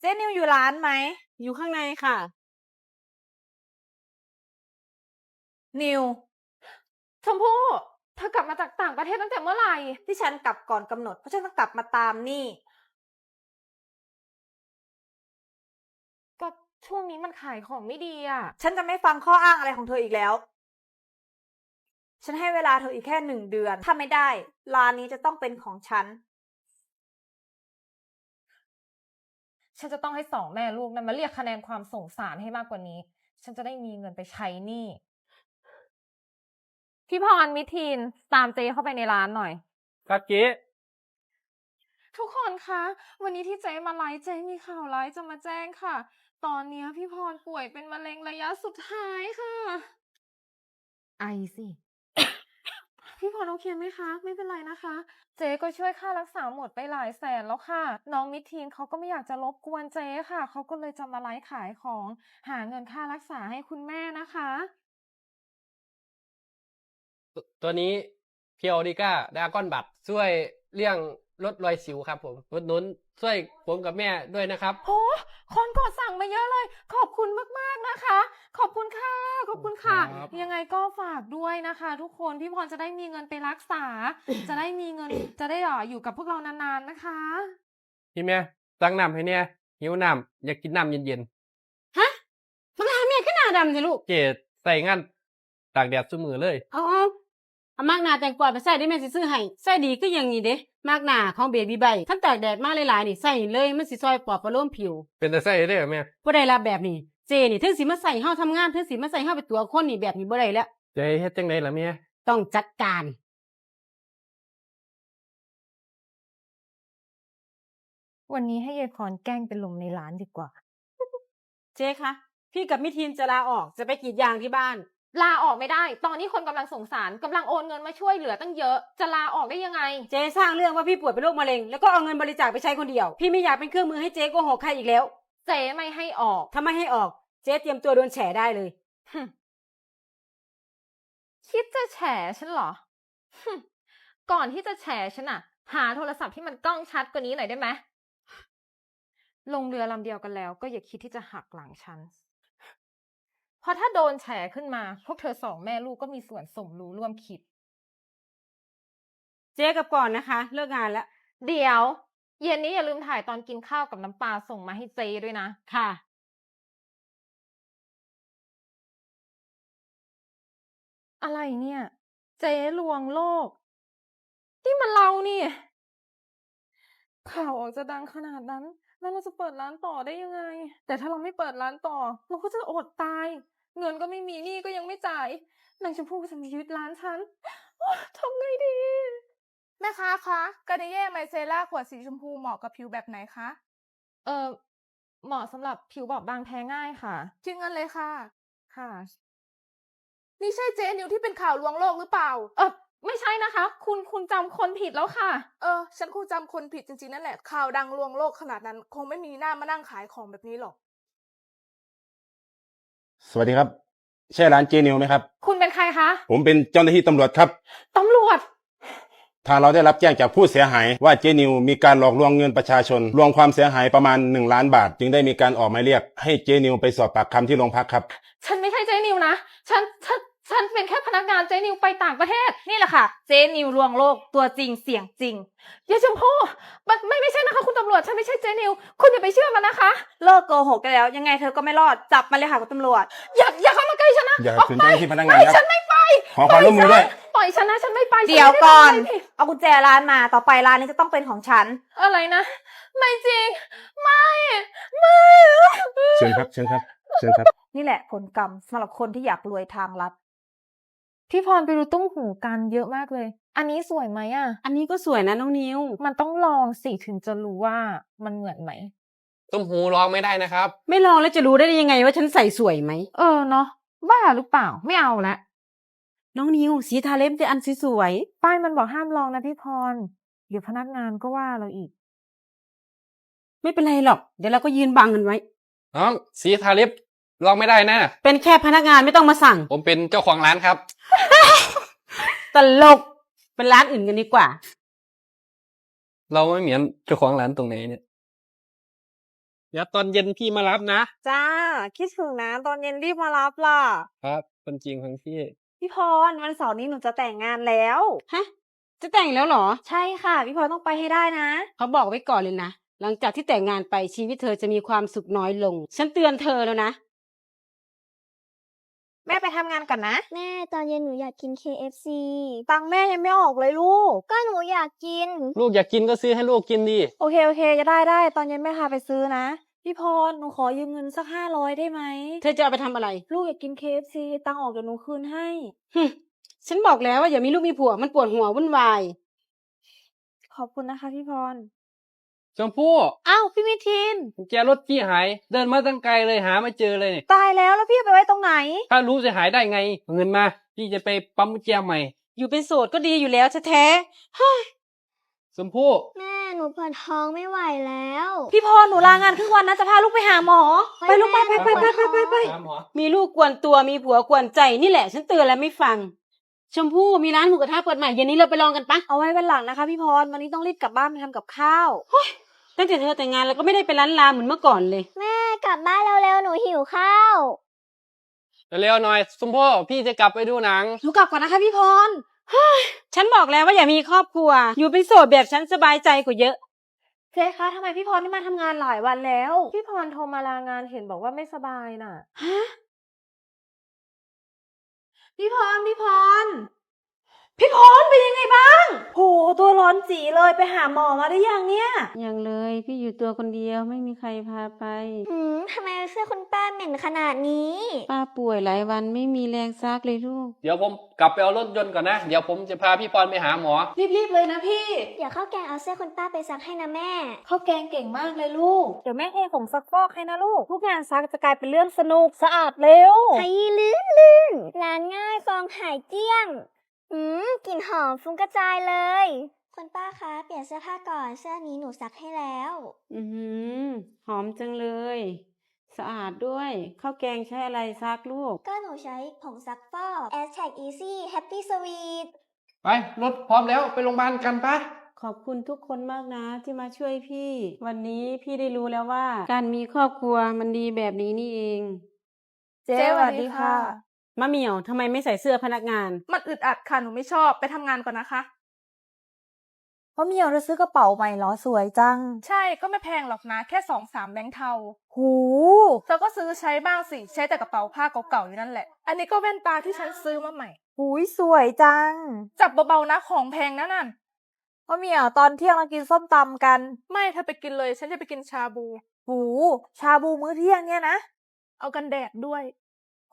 เจ๊นิวอยู่ร้านไหม อยู่ข้างในค่ะ นิว ชมพู่เธอกลับมาจากต่างประเทศตั้งแต่เมื่อไหร่ ที่ฉันกลับก่อนกำหนด เพราะฉันต้องกลับมาตามนี่ ก็ช่วงนี้มันขายของไม่ดีอะ ฉันจะไม่ฟังข้ออ้างอะไรของเธออีกแล้ว ฉันให้เวลาเธออีกแค่หนึ่งเดือน ถ้าไม่ได้ร้านนี้จะต้องเป็นของฉัน ฉันจะต้องให้สองแม่ลูกนั้นมาเรียกคะแนนความสงสารให้มากกว่านี้ ฉันจะได้มีเงินไปใช้หนี้พี่พรมิทีนตามเจเข้าไปในร้านหน่อย ครับเจ๊ทุกคนคะ วันนี้ที่เจ๊มาไลฟ์เจ๊มีข่าวร้ายจะมาแจ้งค่ะ ตอนเนี้ยพี่พรป่วยเป็นมะเร็งระยะสุดท้ายค่ะ ไอสิ พี่พรโอเคไหมคะ ไม่เป็นไรนะคะ เจ๊ก็ช่วยค่ารักษาหมดไปหลายแสนแล้วค่ะ น้องมิทีนเขาก็ไม่อยากจะรบกวนเจ๊ค่ะ เขาก็เลยจะมาไลฟ์ขายของ หาเงินค่ารักษาให้คุณแม่นะคะ ตตัวนี้เพียวดิก้าดากอนบัตช่วยเลี่ยงลดรอยสิวครับ ผมอุดหนุนช่วยผมกับแม่ด้วยนะครับ โอ้คนกดสั่งมาเยอะเลย ขอบคุณมากๆนะคะขอบคุณค่ะ ขอบคุณค่ะ ครับ ยังไงก็ฝากด้วยนะคะ ทุกคนพี่พรจะได้มีเงินไปรักษา จะได้มีเงินจะได้อะอยู่กับพวกเรานานๆนะคะ พี่แม่ตั้งน้ำให้เนี่ยหิวน้ำอยากกินน้ำเย็นฮะมาลาแม่ขึ้นหน้าดำสิลูก ๆ เจใส่งานตากแดดซุมือเลย เอาเอาเอามากหนาแต่งกวาดไปใส่ได้แม่สิซื้อให้ใส่ดีก็ยังนี่เด้มากหนาของเบบี้ใบขั้นตากแดดมาหลายๆนี่ใส่เลยมันสิซอยปลอบประโลมผิวเป็นแต่ใส่ได้เหรอแม่บ่ได้ละแบบนี้ เจนี่ถึงสิมาใส่เฮาทำงานถึงสิมาใส่เฮาเป็นตัวคนนี่แบบนี้บ่ได้แล้ว ใจะเฮ็ดจังไดล่ะแม่ต้องจัดการ วันนี้ให้ยายพรแกล้งเป็นลมในร้านดีกว่า เจ๊คะ พี่กับมิทีนจะลาออกจะไปกรีดยางที่บ้าน ลาออกไม่ได้ ตอนนี้คนกำลังสงสารกำลังโอนเงินมาช่วยเหลือตั้งเยอะ จะลาออกได้ยังไง เจ๊สร้างเรื่องว่าพี่ป่วยเป็นโรคมะเร็งแล้วก็เอาเงินบริจาคไปใช้คนเดียว พี่ไม่อยากเป็นเครื่องมือให้เจ๊โกหกใครอีกแล้ว เจ๊ไม่ให้ออก ถ้าไม่ให้ออก เจ๊เตรียมตัวโดนแฉได้เลยฮึคิดจะแฉฉันเหรอฮึก่อนที่จะแฉฉันอะหาโทรศัพท์ที่มันกล้องชัดกว่านี้หน่อยได้ไหมลงเรือลำเดียวกันแล้ว ก็อย่าคิดที่จะหักหลังฉัน เพราะถ้าโดนแฉขึ้นมา พวกเธอสองแม่ลูกก็มีส่วนสมรู้ร่วมคิด เจ๊กลับก่อนนะคะ เลิกงานแล้ว เดี๋ยว เย็นนี้อย่าลืมถ่ายตอนกินข้าวกับน้ำปลาส่งมาให้เจด้วยนะ ค่ะ อะไรเนี่ย เจ๊ลวงโลก ที่มันเรานี่ ข่าวออกจะดังขนาดนั้น แล้วเราจะเปิดร้านต่อได้ยังไง แต่ถ้าเราไม่เปิดร้านต่อ เราก็จะอดตาย เงินก็ไม่มีหนี้ก็ยังไม่จ่ายนางชมพู่ก็จะมายึดร้านฉันทำไงดี แม่ค้าคะกาเนเย่ไมเซล่าขวดสีชมพูเหมาะกับผิวแบบไหนคะ เออเหมาะสำหรับผิวบอบบางแพ้ง่ายค่ะ คิดเงินเลยค่ะ ค่ะ นี่ใช่เจนิวที่เป็นข่าวลวงโลกหรือเปล่า เออไม่ใช่นะคะ คุณคุณจำคนผิดแล้วค่ะ เออ ฉันคงจำคนผิดจริงๆนั่นแหละ ข่าวดังลวงโลกขนาดนั้น คงไม่มีหน้ามานั่งขายของแบบนี้หรอก สวัสดีครับ ใช่ร้านเจนิวไหมครับ คุณเป็นใครคะ ผมเป็นเจ้าหน้าที่ตำรวจครับ ตำรวจ ทางเราได้รับแจ้งจากผู้เสียหายว่าเจนิวมีการหลอกลวงเงินประชาชน รวมความเสียหายประมาณ 1 ล้านบาท จึงได้มีการออกหมายเรียก ให้เจนิวไปสอบปากคำที่โรงพักครับ ฉันไม่ใช่เจนิวนะ ฉัน ฉัน ฉันเป็นแค่พนักงานเจนิวไปต่างประเทศ นี่แหละค่ะ เจ๊นิวลวงโลกตัวจริงเสียงจริงยายชมพู่มันไม่ไม่ใช่นะคะ คุณตำรวจฉันไม่ใช่เจนิว คุณอย่าไปเชื่อมันนะคะ เลิกโกหกได้แล้ว ยังไงเธอก็ไม่รอดจับมาเลยค่ะคุณตำรวจ อย่าอย่าเข้ามาใกล้ฉันนะอย่าออกขืนไปเจ้าหน้าที่พนักงานไม่ครับฉันไม่ไปขอความร่วมมือด้วย ปล่อยฉันนะฉันไม่ไปฉันเดี๋ยวไม่ไก่อนทำะไรผิดเอากุญแจร้านมาต่อไปร้านนี้จะต้องเป็นของฉัน อะไรนะ ไม่จริง ไม่ไม่เชิญครับ เชิญครับ เชิญครับ นี่แหละผลกรรมสำหรับคนที่อยากรวยทางลัด พี่พรไปดูตุ้งหูกันเยอะมากเลย อันนี้สวยไหมอะ อันนี้ก็สวยนะน้องนิว มันต้องลองสิถึงจะรู้ว่ามันเหมือนไหมต้มหูร้องไม่ได้นะครับ ไม่ลองแล้วจะรู้ได้ยังไงว่าฉันใส่สวยไหม เออเนาะบ้าหรือเปล่าไม่เอาละ น้องนิว สีทาเล็บจะอันสวยป้ายมันบอกห้ามลองนะพี่พร เดี๋ยวพนักงานก็ว่าเราอีก ๆไม่เป็นไรหรอก เดี๋ยวเราก็ยืนบังกันไว้ น้อง สีทาลิป ร้องไม่ได้นะ เป็นแค่พนักงานไม่ต้องมาสั่ง ผมเป็นเจ้าของร้านครับ ตลกเป็นร้านอื่นกันดีกว่า เราไม่เหมือนเจ้าของร้านตรงไหนเนี่ย เดี๋ยวตอนเย็นพี่มารับนะ จ้า คิดถึงนะ ตอนเย็นรีบมารับล่ะ ครับคนจริงของพี่ พี่พรวันเสาร์นี้หนูจะแต่งงานแล้ว ฮะ จะแต่งแล้วเหรอ ใช่ค่ะ พี่พรต้องไปให้ได้นะ เขาบอกไว้ก่อนเลยนะ หลังจากที่แต่งงานไปชีวิตเธอจะมีความสุขน้อยลง ฉันเตือนเธอแล้วนะ แม่ไปทำงานก่อนนะ แม่ตอนเย็นหนูอยากกิน KFC ตังค์แม่ยังไม่ออกเลยลูก ก็หนูอยากกิน ลูกอยากกินก็ซื้อให้ลูกกินดี โอเคโอเค จะได้ได้ตอนเย็นแม่พาไปซื้อนะ พี่พรหนูขอยืมเงินสักห้าร้อยได้ไหมเธอจะเอาไปทำอะไร ลูกอยากกิน KFC ตังค์ออกเดี๋ยวหนูคืนให้ฮึฉันบอกแล้วว่าอย่ามีลูกมีผัวมันปวดหัววุ่นวาย ขอบคุณนะคะพี่พร ชมพู่อ้าวพี่มิทิน กุญแจรถพี่หาย เดินมาตั้งไกลเลยหาไม่เจอเลยเนี่ยตายแล้วแล้วพี่เอาไปไว้ตรงไหน ถ้ารู้จะหายได้ไงเอาเงินมาพี่จะไปปั๊มกุญแจใหม่ อยู่เป็นโสดก็ดีอยู่แล้วแท้ชมพู่แม่หนูปวดท้องไม่ไหวแล้วพี่พรหนูลางานครึ่งวันนะจะพาลูกไปหาหมอ ไปลูกไปไปไปไปไปไปไปตามหมอๆมีลูกกวนตัวมีผัวกวนใจนี่แหละ ฉันเตือนแล้วไม่ฟัง ชมพู่มีร้านหมูกระทะเปิดใหม่เย็นนี้เราไปลองกันปะเอาไว้วันหลังนะคะพี่พรวันนี้ต้องรีบกลับบ้านไปทำกับข้าว ตั้งแต่เธอแต่งงานแล้วก็ไม่ได้ไปร้านลาเหมือนเมื่อก่อนเลย แม่กลับบ้านเร็วๆหนูหิวข้าวเร็วๆหน่อยชมพู่พี่จะกลับไปดูหนัง หนูกลับก่อนนะคะพี่พรฉันบอกแล้วว่าอย่ามีครอบครัว อยู่เป็นโสดแบบฉันสบายใจกว่าเยอะ เจ๊คะทำไมพี่พรไม่มาทำงานหลายวันแล้ว พี่พรโทรมาลางานเห็นบอกว่าไม่สบายน่ะ ฮะ พี่พรพี่พร พี่พรเป็นยังไงบ้าง โห ตัวร้อนจีเลยไปหาหมอมาได้ยังเนี่ยยังเลยพี่อยู่ตัวคนเดียวไม่มีใครพาไป หืมทำไมเสื้อคุณป้าเหม็นขนาดนี้ ป้าป่วยหลายวันไม่มีแรงซักเลยลูก เดี๋ยวผมกลับไปเอารถยนต์ก่อนนะ เดี๋ยวผมจะพาพี่ปอนไปหาหมอ รีบๆเลยนะพี่ เดี๋ยวข้าวแกงเอาเสื้อคุณป้าไปซักให้นะแม่ ข้าวแกงเก่งมากเลยลูก เดี๋ยวแม่เทผงซักฟอกให้นะลูก ทุกงานซักจะกลายเป็นเรื่องสนุกสะอาดเร็วไทยลื่นลื่นร้านง่ายฟองหายเกลี้ยง อืมกลิ่นหอมฟุ้งกระจายเลย คุณป้าคะเปลี่ยนเสื้อผ้าก่อนเสื้อนี้หนูซักให้แล้ว อือหือหอมจังเลย สะอาดด้วยข้าวแกงใช้อะไรซักลูก ก็หนูใช้ผงซักฟอก a s t a g Easy Happy Sweet ไปรถพร้อมแล้วไปโรงพยาบาลกันปะขอบคุณทุกคนมากนะที่มาช่วยพี่ วันนี้พี่ได้รู้แล้วว่า การมีครอบครัวมันดีแบบนี้นี่เอง เจ๊สวัสดีค่ะ มะเหมี่ยวทำไมไม่ใส่เสื้อพนักงาน มันอึดอัดค่ะหนูไม่ชอบไปทำงานก่อนนะคะเพราะเมียวจะซื้อกระเป๋าใหม่เหรอสวยจัง ใช่ก็ไม่แพงหรอกนะ แค่สองสามแบงค์เทาหูเธอก็ซื้อใช้บ้างสิ ใช้แต่กระเป๋าผ้าเก่าๆอยู่นั่นแหละ อันนี้ก็แว่นตาที่ฉันซื้อมาใหม่ หูยสวยจังจับเบาๆนะของแพงนะนั่นเพราะเมียวตอนเที่ยงเรากินส้มตำกัน ไม่เธอไปกินเลย ฉันจะไปกินชาบู หูชาบูมื้อเที่ยงเนี่ยนะ เอากันแดดด้วย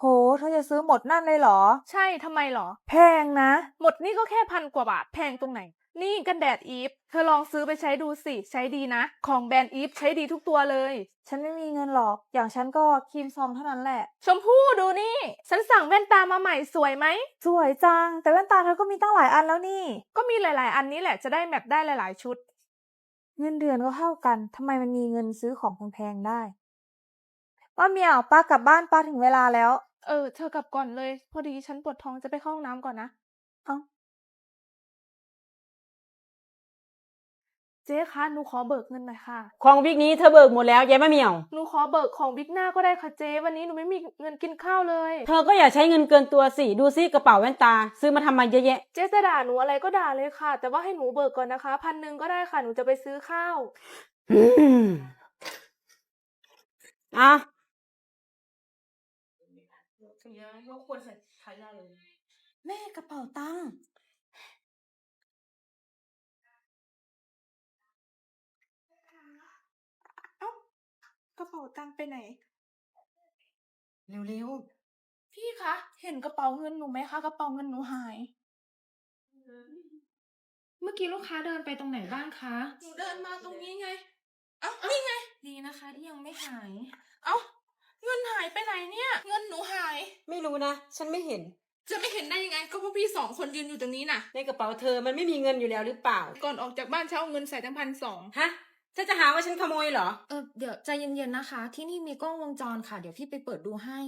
โห เธอจะซื้อหมดนั่นเลยเหรอ ใช่ทำไมหรอ แพงนะ หมดนี่ก็แค่พันกว่าบาทแพงตรงไหน นี่กันแดดอีฟ เธอลองซื้อไปใช้ดูสิ ใช้ดีนะ ของแบรนด์อีฟใช้ดีทุกตัวเลย ฉันไม่มีเงินหรอก อย่างฉันก็ครีมซองเท่านั้นแหละ ชมพู่ดูนี่ ฉันสั่งแว่นตามาใหม่สวยไหม สวยจัง แต่แว่นตาเธอก็มีตั้งหลายอันแล้วนี่ ก็มีหลาย ๆ อันนี้แหละจะได้แมทได้หลาย ๆ ชุด เงินเดือนก็เท่ากันทำไมมันมีเงินซื้อของแพงๆได้ป้าเหมียวป้ากลับบ้านป้าถึงเวลาแล้ว เออ เธอกลับก่อนเลย พอดีฉันปวดท้องจะไปเข้าห้องน้ำก่อนนะ เอ้า เจ๊คะหนูขอเบิกเงินหน่อยค่ะ ของวิกนี้เธอเบิกหมดแล้วยายมะเหมี่ยว หนูขอเบิกของบิ๊กหน้าก็ได้ค่ะเจ๊วันนี้หนูไม่มีเงินกินข้าวเลย เธอก็อย่าใช้เงินเกินตัวสิดูซิกระเป๋าแว่นตา ซื้อมาทำไมเยอะแยะ เจ๊จะด่าหนูอะไรก็ด่าเลยค่ะ แต่ว่าให้หนูเบิกก่อนนะคะพันหนึ่งก็ได้ค่ะหนูจะไปซื้อข้าว อืมอะ แม่กระเป๋าตังค์กระเป๋าตังค์ไปไหน เร็วพี่คะ เห็นกระเป๋าเงินหนูไหมคะ กระเป๋าเงินหนูหาย เมื่อกี้ลูกค้าเดินไปตรงไหนบ้างคะหนูเดินมาตรงนี้ไง เอ้านี่ไง ดีนะคะที่ยังไม่หาย เอ้าเงิน หายไปไหนเนี่ย เงินหนูหายๆไม่รู้นะ ฉันไม่เห็น จะไม่เห็นได้ยังไง ก็พวกพี่สองคนยืนอยู่ตรงนี้น่ะ ในกระเป๋าเธอมันไม่มีเงินอยู่แล้วหรือเปล่า ก่อนออกจากบ้านเช้าเอาเงินใส่ทั้งพันสองฮะเธอจะหาว่าฉันขโมยเหรอ เออเดี๋ยวใจเย็นๆนะคะ ที่นี่มีกล้องวงจรค่ะ เดี๋ยวพี่ไปเปิดดูให้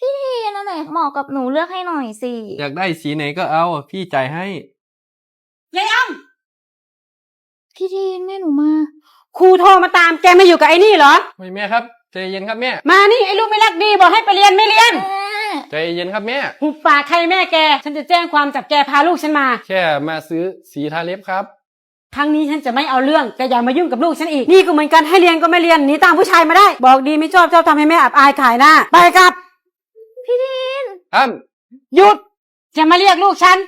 พี่นั่นแหละเหมาะกับหนูเลือกให้หน่อยสิอยากได้สีไหนก็เอา พี่จ่ายให้ยายอ้ำพี่ทีนแม่หนูมา ครูโทรมาตามแกไม่อยู่กับไอ้นี่เหรอโอ้ยแม่ครับใจเย็นครับแม่มานี่ไอ้ลูกไม่รักดีบอกให้ไปเรียนไม่เรียนใจเย็นครับแม่ หุบปากใครแม่แก ฉันจะแจ้งความจับแกพาลูกฉันมา แค่มาซื้อสีทาเล็บครับ ครั้งนี้ฉันจะไม่เอาเรื่องแกอย่ามายุ่งกับลูกฉันอีก นี่ก็เหมือนกันให้เรียนก็ไม่เรียนหนีตามผู้ชายมาได้ บอกดีไม่ชอบชอบทำให้แม่อับอายขายหน้า ไปครับอ้ำหยุดอย่ามาเรียกลูกฉัน